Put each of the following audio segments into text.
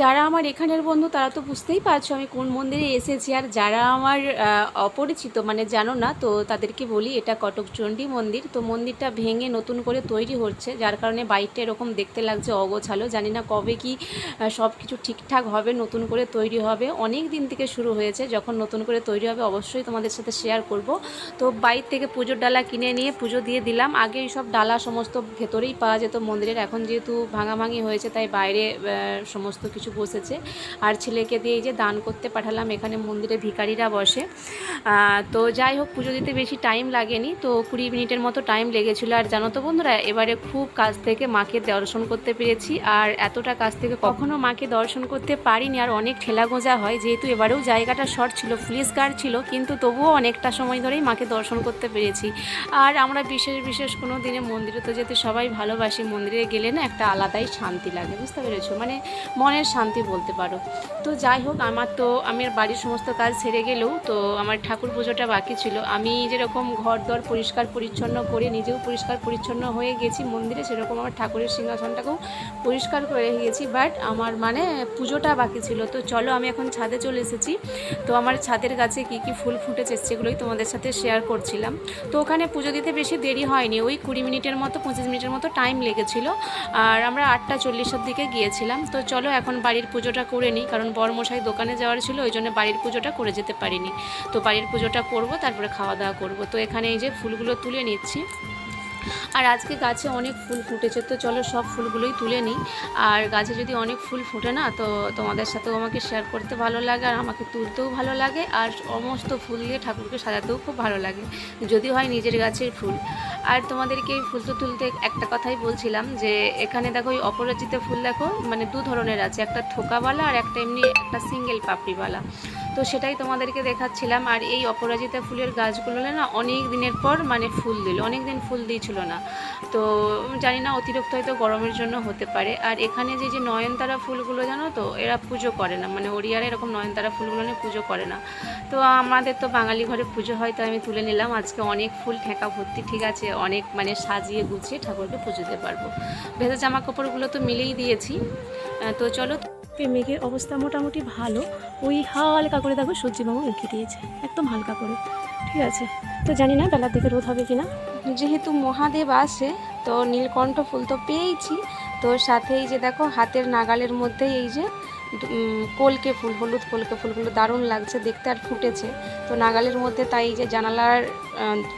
যারা আমার এখানের বন্ধু, তারা তো বুঝতেই পারছ আমি কোন মন্দিরে এসেছি। আর যারা আমার অপরিচিত মানে জানো না, তো তাদেরকে বলি এটা কটক চণ্ডী মন্দির। তো মন্দিরটা ভেঙে নতুন করে তৈরি হচ্ছে, যার কারণে বাইকটা এরকম দেখতে লাগছে অগোছালো। জানি না কবে কি সব কিছু ঠিকঠাক হবে, নতুন করে তৈরি হবে। অনেক দিন থেকে শুরু হয়েছে, যখন নতুন করে তৈরি হবে অবশ্যই তোমাদের সাথে শেয়ার করব। তো বাইর থেকে পুজোর ডালা কিনে নিয়ে পুজো দিয়ে দিলাম। আগে সব ডালা সমস্ত ভেতরেই পাওয়া যেত মন্দিরের। এখন যেহেতু ভাঙাভাঙি হয়েছে, তাই বাইরে সমস্ত কিছু বসেছে। আর ছেলেকে দিয়ে যে দান করতে পাঠালাম, এখানে মন্দিরে ভিখারিরা বসে। তো যাই হোক, পুজো দিতে বেশি টাইম লাগেনি, তো কুড়ি মিনিটের মতো টাইম লেগেছিলো। আর জানো তো বন্ধুরা, এবারে খুব কাছ থেকে মাকে দর্শন করতে পেরেছি। আর এতটা কাছ থেকে কখনো মাকে দর্শন করতে পারিনি। আর অনেক ঠেলা গোঁজা হয়, যেহেতু এবারেও জায়গাটা শর্ট ছিল, পুলিশ গার্ড ছিল, কিন্তু তবুও অনেকটা সময় ধরেই মাকে দর্শন করতে পেরেছি। আর আমরা বিশেষ বিশেষ কোনো দিনে মন্দিরে তো যেতে সবাই ভালোবাসি। মন্দিরে গেলে না একটা আলাদাই শান্তি লাগে, বুঝতে পেরেছ? মানে মনের শান্তি বলতে পারো। তো যাই হোক, আমার তো, আমার বাড়ির সমস্ত কাজ সেরে গেলেও তো আমার ঠাকুর পুজোটা বাকি ছিল। আমি যেরকম ঘর দর পরিষ্কার পরিচ্ছন্ন করে নিজেও পরিষ্কার পরিচ্ছন্ন হয়ে গেছি মন্দিরে, সেরকম আমার ঠাকুরের সিংহাসনটাকেও পরিষ্কার করে গেছি। বাট আমার মানে পুজোটা বাকি ছিল। তো চলো, আমি এখন ছাদে চলে এসেছি। তো আমার ছাদের গাছে কী কী ফুল ফুটেছে সেগুলোই তোমাদের সাথে শেয়ার করছিলাম। তো ওখানে পুজো দিতে বেশি দেরি হয়নি। ওই কুড়ি মিনিটের মতো, পঁচিশ মিনিটের মতো টাইম লেগেছিল। আর আমরা আটটা চল্লিশের দিকে গিয়েছিলাম। তো চলো, এখন বাড়ির পুজোটা করে নিই, কারণ বরমশাই দোকানে যাওয়ার ছিল, ওই জন্য বাড়ির পুজোটা করে যেতে পারিনি। তো বাড়ির পুজোটা করব, তারপরে খাওয়া দাওয়া করব। তো এখানে এই যে ফুলগুলো তুলে নিচ্ছি। আর আজকে গাছে অনেক ফুল ফুটেছে, তো চলো সব ফুলগুলোই তুলে নিই। আর গাছে যদি অনেক ফুল ফুটে না, তো তোমাদের সাথেও আমাকে শেয়ার করতে ভালো লাগে আর আমাকে তুলতেও ভালো লাগে। আর সমস্ত ফুল দিয়ে ঠাকুরকে সাজাতেও খুব ভালো লাগে, যদি হয় নিজের গাছের ফুল। আর তোমাদেরকে ফুল তো তুলতে একটা কথাই বলছিলাম যে, এখানে দেখো ওই অপরাজিত ফুল দেখো মানে দু ধরনের আছে, একটা থোকাওয়ালা আর একটা এমনি একটা সিঙ্গেল পাপড়িওয়ালা। তো সেটাই তোমাদেরকে দেখাচ্ছিলাম। আর এই অপরাজিতা ফুলের গাছগুলো না অনেক দিনের পর মানে ফুল দিল অনেক দিন ফুল দিয়েছিল না। তো জানি না অতিরিক্ত হয়তো গরমের জন্য হতে পারে। আর এখানে যে যে নয়নতারা ফুলগুলো জানো তো, এরা পুজো করে না। মানে ওড়িয়ারা এরকম নয়নতারা ফুলগুলো নিয়ে পুজো করে না। তো আমাদের তো বাঙালি ঘরে পুজো হয়, তো আমি তুলে নিলাম। আজকে অনেক ফুল, ঠেকা ভর্তি, ঠিক আছে? অনেক মানে সাজিয়ে গুছিয়ে ঠাকুরকে পুজো দিতে পারব। ভেজা জামা কাপড়গুলো তো মিলেই দিয়েছি। তো চলো মেঘের অবস্থা মোটামুটি ভালো। ওই হালকা করে দেখো সূর্যবাবু উঁকি দিয়েছে। একদম হালকা করে। ঠিক আছে। তো জানি না বেলার দিকে রোদ হবে কিনা। যেহেতু মহাদেব আসে তো নীলকণ্ঠ ফুল তো পেয়েইছি। তো সাথে এই যে দেখো হাতের নাগালের মধ্যে এই যে কলকে ফুল, হলুদ কলকে ফুলগুলো দারুণ লাগছে, দেখতে আর ফুটেছে। তো নাগালের মধ্যে তাই যে জানালার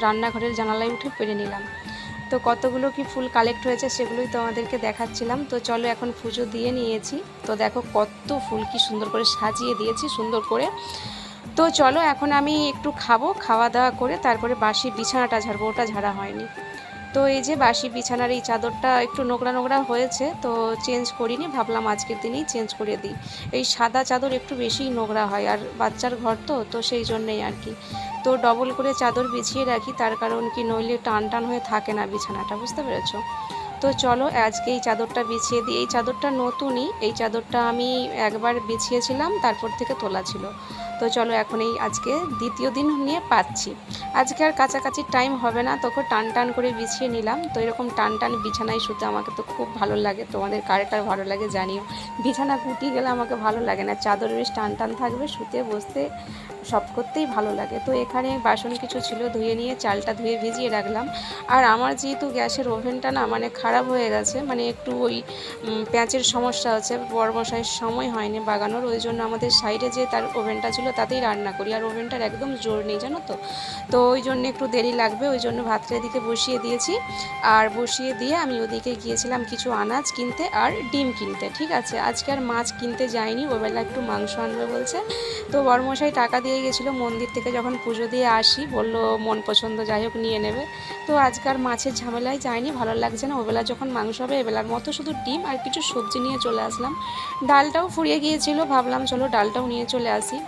রান্নাঘরের জানালায় উঠে পেরে নিলাম। তো কতগুলো কি ফুল কালেক্ট হয়েছে সেগুলোই তোমাদেরকে দেখাচ্ছিলাম। তো চলো এখন পুজো দিয়ে নিয়েছি। তো দেখো কত ফুল, কি সুন্দর করে সাজিয়ে দিয়েছি, সুন্দর করে। তো চলো এখন আমি একটু খাব, খাওয়া দাওয়া করে তারপরে বাসি বিছানাটা ঝাড়বো, ওটা ঝাড়া হয়নি। তো এই যে বাসি বিছানার এই চাদরটা একটু নোংরা নোংরা হয়েছে, তো চেঞ্জ করিনি, ভাবলাম আজকের দিনেই চেঞ্জ করে দিই। এই সাদা চাদর একটু বেশিই নোংরা হয়, আর বাচ্চার ঘর তো তো সেই জন্যেই আর কি। তো ডবল করে চাদর বিছিয়ে রাখি, তার কারণ কি নইলে টান টান হয়ে থাকে না বিছানাটা, বুঝতে পেরেছ? তো চলো, আজকে এই চাদরটা বিছিয়ে দিই। এই চাদরটা নতুনই, এই চাদরটা আমি একবার বিছিয়েছিলাম, তারপর থেকে তোলা ছিল। তো চলো, এখন এই আজকে দ্বিতীয় দিন নিয়ে পাচ্ছি। আজকে আর কাছাকাছি টাইম হবে না তখন টান টান করে বিছিয়ে নিলাম। তো এরকম টান টান বিছানায় শুতে আমাকে তো খুব ভালো লাগে, তোমাদের কার কার ভালো লাগে জানিও। বিছানা গুটিয়ে গেলে আমাকে ভালো লাগে না চাদর বেশ টান টান থাকবে, শুতে বসতে সব করতেই ভালো লাগে। তো এখানে বাসন কিছু ছিল, ধুয়ে নিয়ে চালটা ধুয়ে ভিজিয়ে রাখলাম। আর আমার যেহেতু গ্যাসের ওভেনটা না মানে খারাপ হয়ে গেছে। মানে একটু ওই প্যাঁচের সমস্যা হচ্ছে বড় মশাইয়ের সময় হয়নি বাগানোর, ওই জন্য আমাদের সাইডে যে তার ওভেনটা ছিল তাতেই রান্না করি। আর ওভেনটার একদম জোর নেই, জানো তো? তো ওই জন্য একটু দেরি লাগবে, ওই জন্য ভাতটা এদিকে বসিয়ে দিয়েছি। আর বসিয়ে দিয়ে আমি ওদিকে গিয়েছিলাম কিছু আনাজ কিনতে আর ডিম কিনতে, ঠিক আছে? আজকে আর মাছ কিনতে যাইনি, ওবেলা একটু মাংস আনবে বলছে। তো বড়মশাই টাকা দিয়ে গেছিল, মন্দির থেকে যখন পুজো দিয়ে আসি, বলল মন পছন্দ যাই হোক নিয়ে নেবে। তো আজকাল মাছের ঝামেলায় যায়নি ভালো লাগছে না, ওবেলা যখন মাংস হবে এবেলার মতো শুধু ডিম আর কিছু সবজি নিয়ে চলে আসলাম। ডালটাও ফুরিয়ে গিয়েছিল, ভাবলাম চলো ডালটাও নিয়ে চলে আসি।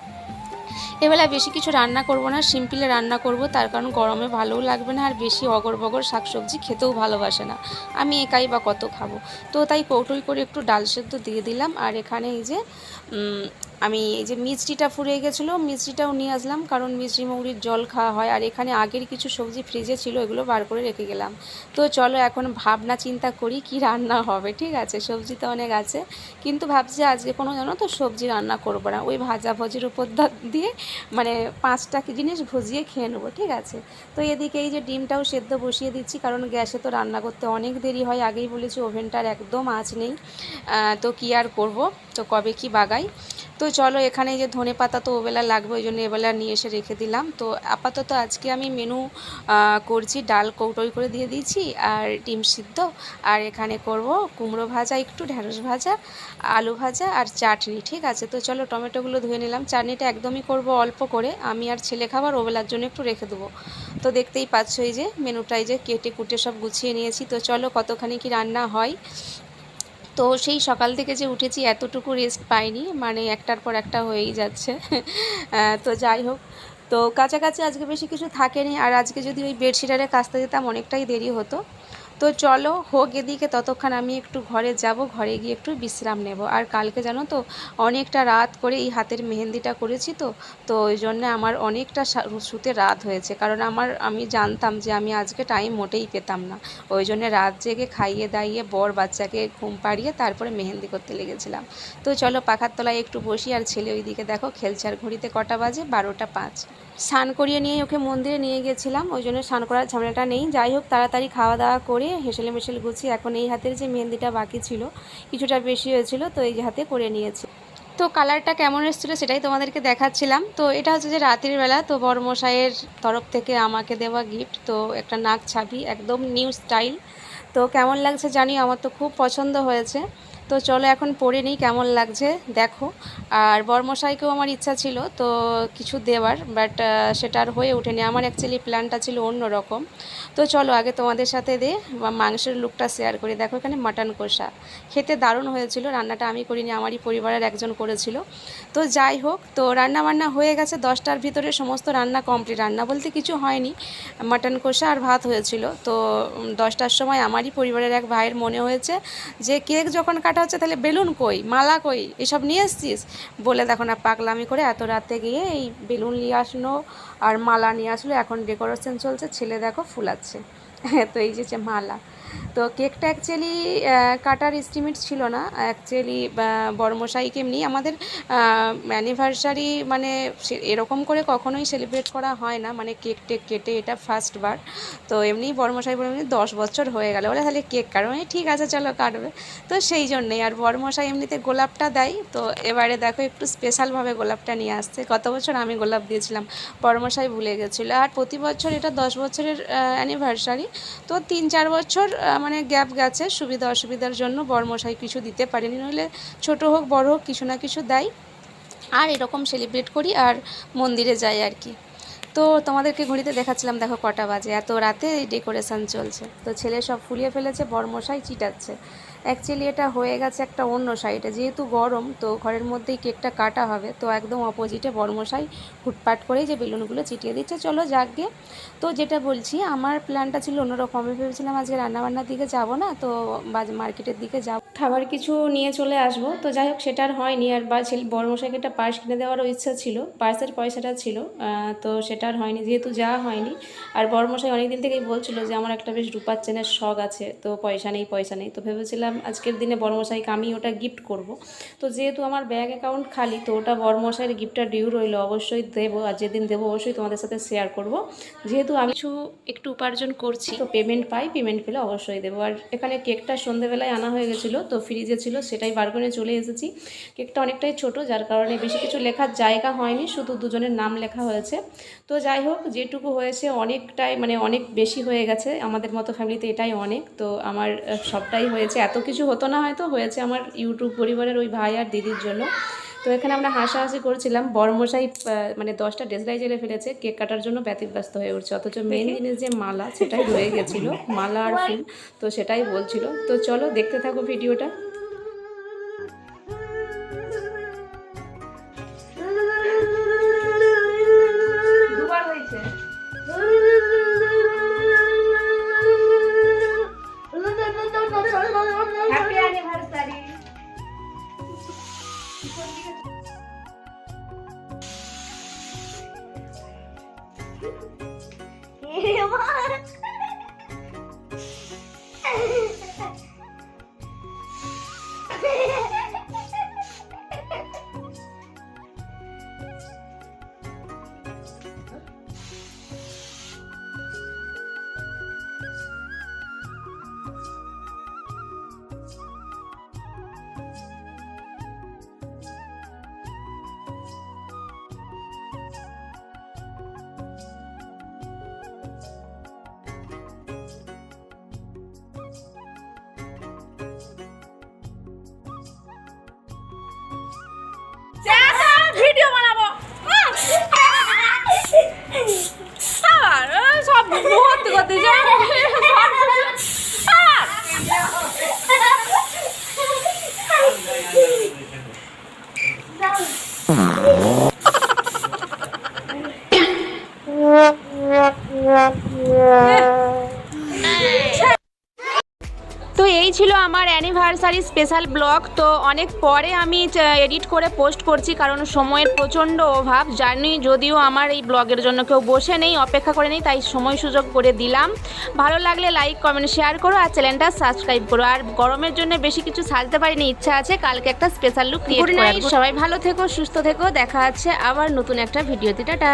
এবেলা বেশি কিছু রান্না করব না, সিম্পলে রান্না করব, তার কারণ গরমে ভালোও লাগবে না আর বেশি অগর বগর শাকসবজি খেতেও ভালোবাসে না। আমি একাই বা কত খাব? তো তাই কৌটোই করে একটু ডাল সেদ্ধ দিয়ে দিলাম আর এখানে এই যে আমি এই যে মিষ্টিটা ফুরিয়ে গেছিল, মিষ্টিটাও নিয়ে আসলাম, কারণ মিষ্টি মৌরির জল খাওয়া হয়, আর এখানে আগের কিছু সবজি ফ্রিজে ছিল, এগুলো বার করে রেখে গেলাম। তো চলো এখন ভাবনা চিন্তা করি কি রান্না হবে, ঠিক আছে? সবজি তো অনেক আছে, কিন্তু ভাবছি আজকে কোনো জানো তো সবজি রান্না করব না। ওই ভাজা ভজির উপর দিয়ে মানে পাঁচটা জিনিস ভজিয়ে খেয়ে নেব, ঠিক আছে? তো এদিকে এই যে ডিমটাও সেদ্ধ বসিয়ে দিচ্ছি, কারণ গ্যাসে তো রান্না করতে অনেক দেরি হয়, আগেই বলেছি ওভেনটার একদম আঁচ নেই। তো কি আর করব? তো কবে কি বাগাই? তো চলো, এখানে যে ধনে পাতা তো ওবেলা লাগবে, ওই জন্য এবেলা নিয়ে এসে রেখে দিলাম। তো আপাতত আজকে আমি মেনু করছি, ডাল কৌটোই করে দিয়ে দিয়েছি আর ডিম সিদ্ধ। আর এখানে করব কুমড়ো ভাজা, একটু ঢ্যাঁড়স ভাজা, আলু ভাজা আর চাটনি, ঠিক আছে? তো চলো, টমেটোগুলো ধুয়ে নিলাম। চাটনিটা একদমই করব অল্প করে, আমি আর ছেলে খাবার ওবেলার জন্য একটু রেখে দেবো। তো দেখতেই পাচ্ছ এই যে মেনুটাই যে কেটে কুটে সব গুছিয়ে নিয়েছি। তো চলো, কতখানি কি রান্না হয়? তো সেই সকাল থেকে যে উঠেছি এতটুকু রেস্ট পাইনি মানে একটার পর একটা হয়েই যাচ্ছে। তো যাই হোক, তো কাছাকাছি আজকে বেশি কিছু থাকেনি, আর আজকে যদি ওই বেডশিটারে কাচতে যেতাম অনেকটাই দেরি হতো। তো চলো হোক এদিকে ততক্ষণ আমি একটু ঘরে যাব, ঘরে গিয়ে একটু বিশ্রাম নেব। আর কালকে জানো তো অনেকটা রাত করে এই হাতের মেহেন্দিটা করেছি তো তো ওই জন্য আমার অনেকটা শুতে রাত হয়েছে। কারণ আমার, আমি জানতাম যে আমি আজকে টাইম মোটেই পেতাম না। ওই জন্য রাত জেগে খাইয়ে দাইয়ে বর বাচ্চাকে ঘুম পাড়িয়ে তারপরে মেহেন্দি করতে লেগেছিলাম। তো চলো পাখার তলায় একটু বসি আর ছেলে ওইদিকে দেখো, খেলছে আর ঘড়িতে কটা বাজে? বারোটা পাঁচ। স্নান করিয়ে নিয়ে ওকে মন্দিরে নিয়ে গেছিলাম, ওই জন্য স্নান করার ঝামেলাটা নেই। যাই হোক, তাড়াতাড়ি খাওয়া দাওয়া করে হেসেলে মেশেল গুছিয়ে এখন এই হাতের যে মেহেন্দিটা বাকি ছিল, কিছুটা বেশি হয়েছিল, তো এই হাতে করে নিয়েছি। তো কালারটা কেমন এসেছিল সেটাই তোমাদেরকে দেখাচ্ছিলাম। তো এটা হচ্ছে যে রাতের বেলা, তো বড়মশাইয়ের তরফ থেকে আমাকে দেওয়া গিফট তো একটা নাক ছাবি একদম নিউ স্টাইল তো কেমন লাগছে জানি আমার তো খুব পছন্দ হয়েছে। তো চলো এখন পরে নিই কেমন লাগছে, দেখো। আর বর্মশাইকেও আমার ইচ্ছা ছিল তো কিছু দেওয়ার বাট সেটা আর হয়ে ওঠেনি। আমার অ্যাকচুয়ালি প্ল্যানটা ছিল অন্য রকম। তো চলো আগে তোমাদের সাথে দে মাংসের লুকটা শেয়ার করি। দেখো এখানে মাটন কষা। খেতে দারুণ হয়েছিল, রান্নাটা আমি করিনি, আমারই পরিবারের একজন করেছিল। তো যাই হোক, তো রান্না বান্না হয়ে গেছে, দশটার ভিতরে সমস্ত রান্না কমপ্লিট রান্না বলতে কিছু হয়নি মাটন কষা আর ভাত হয়েছিল। তো দশটার সময় আমারই পরিবারের এক ভাইয়ের মনে হয়েছে যে কেক যখন কাটা হচ্ছে তাহলে বেলুন কই? মালা কই? এসব নিয়ে এসছিস? বলে দেখো না, পাগলামি করে এত রাতে গিয়ে এই বেলুন নিয়ে আসলো আর মালা নিয়ে আসলো। এখন ডেকোরেশন চলছে, ছেলে দেখো ফুলাচ্ছে। তো এই যে মালা। তো কেকটা অ্যাকচুয়ালি কাটার এস্টিমেট ছিল না। অ্যাকচুয়ালি বড়মশাইকে এমনি আমাদের অ্যানিভার্সারি মানে এরকম করে কখনোই সেলিব্রেট করা হয় না। মানে কেক টেক কেটে এটা ফার্স্ট বার। তো এমনি বড়মশাই বলে দশ বছর হয়ে গেল। বলে, তাহলে কেক কাটবে ঠিক আছে, চলো কাটবে। তো সেই জন্যেই আর বড়মশাই এমনিতে গোলাপটা দেয়। তো এবারে দেখো, একটু স্পেশালভাবে গোলাপটা নিয়ে আসছে। গত বছর আমি গোলাপ দিয়েছিলাম, বড়মশাই ভুলে গেছিল। আর প্রতি বছর এটা দশ বছরের অ্যানিভার্সারি তো তিন চার বছর মানে গ্যাপ গেছে, সুবিধা অসুবিধার জন্য বরমশাই কিছু দিতে পারেনি, নইলে ছোট হোক, বড় হোক, কিছু না কিছু দেয়। আর এরকম সেলিব্রেট করি আর মন্দিরে যাই আর কি। তো তোমাদেরকে ঘড়িতে দেখাচ্ছিলাম, দেখো কটা বাজে, এত রাতে ডেকোরেশন চলছে। তো ছেলে সব ফুলিয়ে ফেলেছে, বরমশাই চিটাচ্ছে। অ্যাকচুয়ালি এটা হয়ে গেছে একটা অন্য সাইডে যেহেতু গরম, তো ঘরের মধ্যেই কেকটা কাটা হবে। তো একদম অপোজিটে বর্মশাই হুটপাট করেই যে বেলুনগুলো চিটিয়ে দিচ্ছে। চলো যাক গে তো যেটা বলছি, আমার প্ল্যানটা ছিল অন্যরকম। আমি ভেবেছিলাম আজকে রান্নাবান্নার দিকে যাব না, তো মার্কেটের দিকে যাব। খাবার কিছু নিয়ে চলে আসব। তো যাই হোক, সেটা আর হয়নি। আর বা ছেলে, বড়মশাইকে একটা পার্স কিনে দেওয়ারও ইচ্ছা ছিল। পার্সের পয়সাটা ছিল। তো সেটা আর হয়নি। যেহেতু যাওয়া হয়নি। আর বড়মশাই অনেক দিন থেকেই বলছিল যে, আমার একটা বেশ রূপার চেনের শখ আছে। তো পয়সা নেই পয়সা নেই। তো ভেবেছিলাম আজকের দিনে বড়মশাইকে আমি ওটা গিফট করব। তো যেহেতু আমার ব্যাঙ্ক অ্যাকাউন্ট খালি, তো ওটা বড়মশাইয়ের গিফটটা ডিউ রইল। অবশ্যই দেবো। আর যেদিন দেবো, অবশ্যই তোমাদের সাথে শেয়ার করব। যেহেতু আমি কিছু একটু উপার্জন করছি, তো পেমেন্ট পাই। পেমেন্ট পেলে অবশ্যই দেবো। আর এখানে কেকটা সন্ধেবেলায় আনা হয়ে গেছিল। তো ফ্রিজে ছিল, সেটাই বার করে চলে এসেছি। কেকটা অনেকটাই ছোট, যার কারণে বেশি কিছু লেখার জায়গা হয়নি, শুধু দুজনের নাম লেখা হয়েছে। তো যাই হোক, যেটুকু হয়েছে অনেকটাই মানে অনেক বেশি হয়ে গেছে। আমাদের মতো ফ্যামিলিতে এটাই অনেক। তো আমার সবটাই হয়েছে। এত কিছু হতো না হয়তো, হয়েছে আমার ইউটিউব পরিবারের ওই ভাই আর দিদির জন্য। তো এখানে আমরা হাসাহাসি করেছিলাম। বরমশাই মানে দশটা ডেসরাই জেলে ফেলেছে। কেক কাটার জন্য ব্যতিব্যস্ত হয়ে উঠছে। অথচ মেন জিনিস যে মালা সেটাই রয়ে গেছিল। মালা আর ফুল তো সেটাই বলছিল। তো চলো দেখতে থাকো ভিডিওটা। Doraemon. মুহূর্তে আমার অ্যানিভার্সারি স্পেশাল ব্লগ তো অনেক পরে আমি এডিট করে পোস্ট করছি কারণ সময়ের প্রচণ্ড অভাব জানি যদিও আমার এই ব্লগের জন্য কেউ বসে নেই অপেক্ষা করে নেই তাই সময় সুযোগ করে দিলাম। ভালো লাগলে লাইক কমেন্ট শেয়ার করো আর চ্যানেলটা সাবস্ক্রাইব করো। আর গরমের জন্য বেশি কিছু সাজতে পারিনি ইচ্ছা আছে কালকে একটা স্পেশাল লুক ক্রিয়েট সবাই ভালো থেকো সুস্থ থেকো দেখা আছে আবার নতুন একটা ভিডিওতে টাটা।